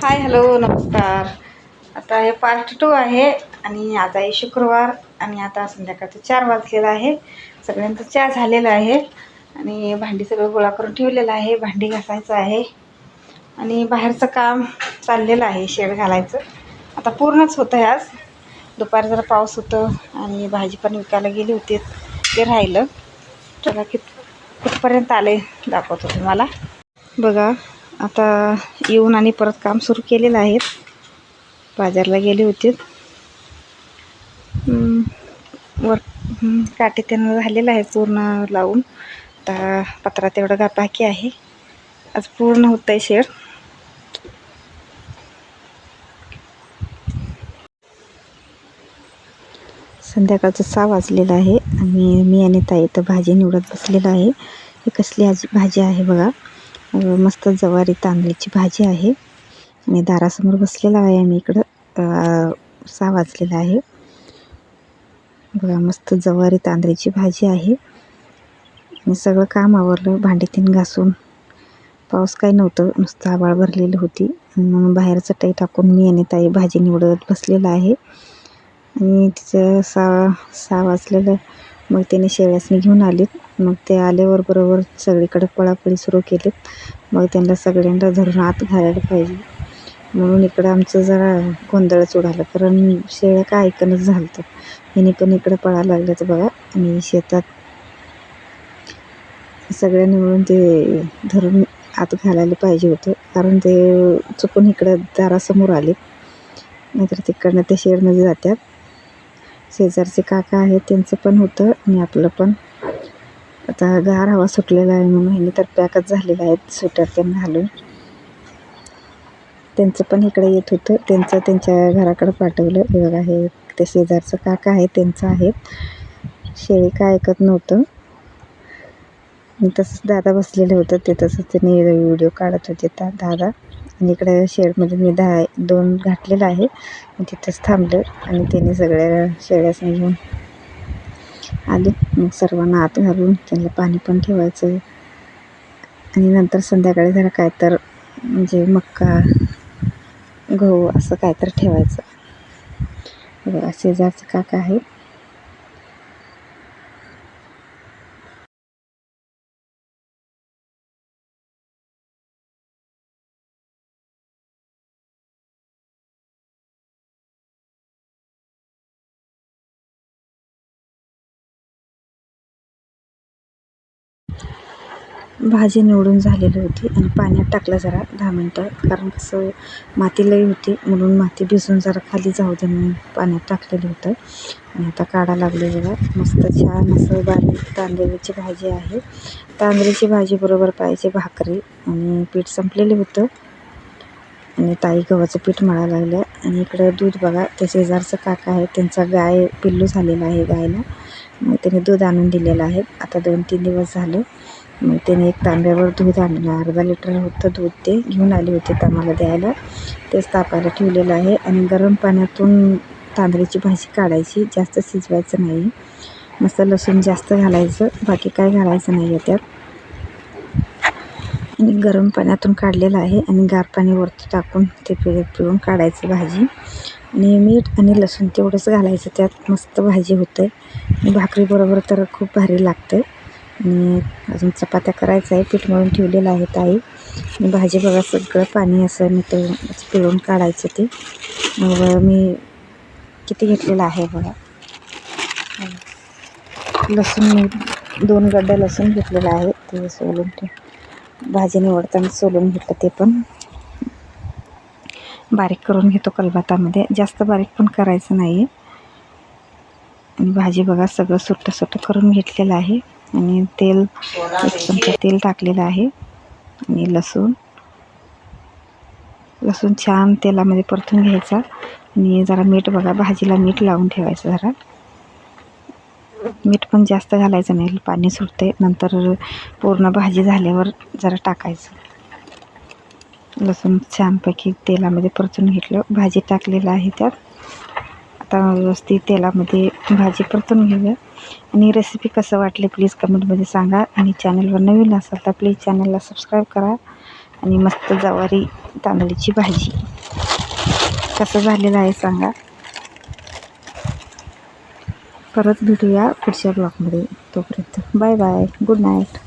Hi hello नमस्कार. आता हे पार्ट टू आहे आणि आज आहे शुक्रवार आणि आता संध्याकाळचं चार वाजलेलं आहे. सगळ्यांचं चहा झालेला आहे आणि भांडी सगळं गोळा करून ठेवलेलं आहे. भांडी घासायचं आहे आणि बाहेरचं काम चाललेलं आहे शेड घालायचं. आता पूर्णच होतं आहे आज. दुपारी जरा पाऊस होतं आणि भाजी पण विकायला गेली होती ते राहिलं. त्याला कित कुठपर्यंत आले दाखवतो तुम्हाला. बघा आता येऊन आणि परत काम सुरू केलेलं आहे. बाजारला गेले होते. वर काटे त्यांना त्यानं झालेलं आहे पूर्ण लावून. आता पत्रा तेवढं गा बाकी आहे. आज पूर्ण होतं आहे शेड. संध्याकाळचं सहा वाजलेलं आहे आणि मी आणि ताई तर भाजी निवडत बसलेलं आहे. ही कसली आज भाजी आहे बघा. मस्त जवारी तांदळीची भाजी आहे. आणि दारासमोर बसलेला आहे. आम्ही इकडं सहा वाजलेला आहे. बघा मस्त जवारी तांदळीची भाजी आहे. आणि सगळं काम आवरलं. भांडी तीन घासून. पाऊस काही नव्हतं. नुसतं आबाळ भरलेली होती. म्हणून बाहेरचं टाई टाकून मी आणि ताई भाजी निवडत बसलेलं आहे. आणि तिचं सहा सहा वाजलेलं मग त्याने शेळ्यासनी घेऊन आलीत. मग ते आल्यावर बरोबर सगळीकडे पळापळी सुरू केलीत. मग त्यांना सगळ्यांना धरून आत घालायला पाहिजे. म्हणून इकडं आमचं जरा गोंधळच उडालं कारण शेळ्या काय ऐकणंच झालं तर ह्यानी पण इकडं पळायला लागलं बघा. आणि शेतात सगळ्यांनी मिळून ते धरून आत घालायला पाहिजे होतं. कारण ते चुकून इकडं दारासमोर आले नाहीतर तिकडनं ते शेडमध्ये जातात शेजारचे काका आहेत त्यांचं पण होतं आणि आपलं पण. आता गार हवा सुटलेला आहे म्हणून ह्यांनी तर पॅकच झालेला आहेत स्वेटर त्यांना घालून. त्यांचं पण इकडे येत होतं त्यांचं त्यांच्या घराकडं पाठवलं. बघा हे ते शेजारचं काका आहे त्यांचं आहेत शेळी काय ऐकत नव्हतं. तसंच दादा बसलेले होतं ते तसंच त्यांनी व्हिडिओ काढत होते त्या दादा. आणि इकडे शेडमध्ये म्हणजे मी दहा दोन घातलेलं आहे. तिथंच थांबलं आणि त्याने सगळ्या शेळ्यासनी घेऊन आले. मग सर्वांना आत घालून त्यांना पाणी पण ठेवायचं आणि नंतर संध्याकाळी जरा काय तर म्हणजे मक्का गहू असं काय तर ठेवायचं. शेजारचे शेजारचं काका आहे भाजी निवडून झालेली होती आणि पाण्यात टाकलं जरा दहा मिनटं. कारण कसं माती लई होती म्हणून माती भिजून जरा खाली जाऊ दे म्हणून पाण्यात टाकलेलं होतं. आणि आता काढा लागले बघा मस्त छान असं बारीक तांदळाची भाजी आहे. तांदळाची भाजी बरोबर पाहिजे भाकरी आणि पीठ संपलेलं होतं. आणि ताई गव्हाचं पीठ मळायला लागलं आणि इकडं दूध बघा ते शेजारचं काका आहे त्यांचा गाय पिल्लू झालेला आहे गायला. मग त्याने दूध आणून दिलेलं आहे. आता दोन तीन दिवस झालं. मग त्याने एक तांब्यावर दूध आणलं. अर्धा लिटर होतं दूध ते घेऊन आले होते तर द्यायला. तेच तापायला ठेवलेलं आहे आणि गरम पाण्यातून तांदळाची भाजी काढायची. जास्त शिजवायचं नाही. मस्त लसूण जास्त घालायचं. बाकी काय घालायचं नाही आहे त्यात आणि गरम पाण्यातून काढलेलं आहे आणि गार पाणी वरती टाकून ते पि पिळून काढायचं भाजी. आणि मीठ आणि लसूण तेवढंच घालायचं. त्यात मस्त भाजी होते. आणि भाकरीबरोबर तर खूप भारी लागते. आणि अजून चपात्या करायचं आहे पीठ मळून ठेवलेलं आहे ताई. आणि भाजी बघा सगळं पाणी असं मी तर पिळून काढायचं ते. मग मी किती घेतलेलं आहे बघा. लसूण मी दोन गड्डे लसूण घेतलेलं आहे ते सोलून ठेव भाजी निवडताना सोलून घेतलं ते पण. बारीक करून घेतो कलबातामध्ये जास्त बारीक पण करायचं नाही आहे आणि भाजी बघा सगळं सुट्टं सुट्टं करून घेतलेलं आहे. आणि तेल तेल टाकलेलं आहे आणि लसूण. लसूण छान तेलामध्ये परतून घ्यायचा आणि जरा मीठ बघा भाजीला मीठ लावून ठेवायचं जरा. मीठ पण जास्त घालायचं नाही पाणी सुटते नंतर पूर्ण भाजी झाल्यावर जरा टाकायचं. लसूण छानपैकी तेलामध्ये परतून घेतलं. भाजी टाकलेलं आहे त्यात. आता व्यवस्थित तेलामध्ये भाजी परतून घेऊया. आणि रेसिपी कसं वाटले प्लीज कमेंटमध्ये सांगा. आणि चॅनलवर नवीन असाल तर प्लीज चॅनलला सबस्क्राईब करा. आणि मस्त जवारी तांदळीची भाजी. कसं झालेलं आहे सांगा. परत भेटूया पुढच्या ब्लॉगमध्ये तोपर्यंत बाय बाय गुड नाईट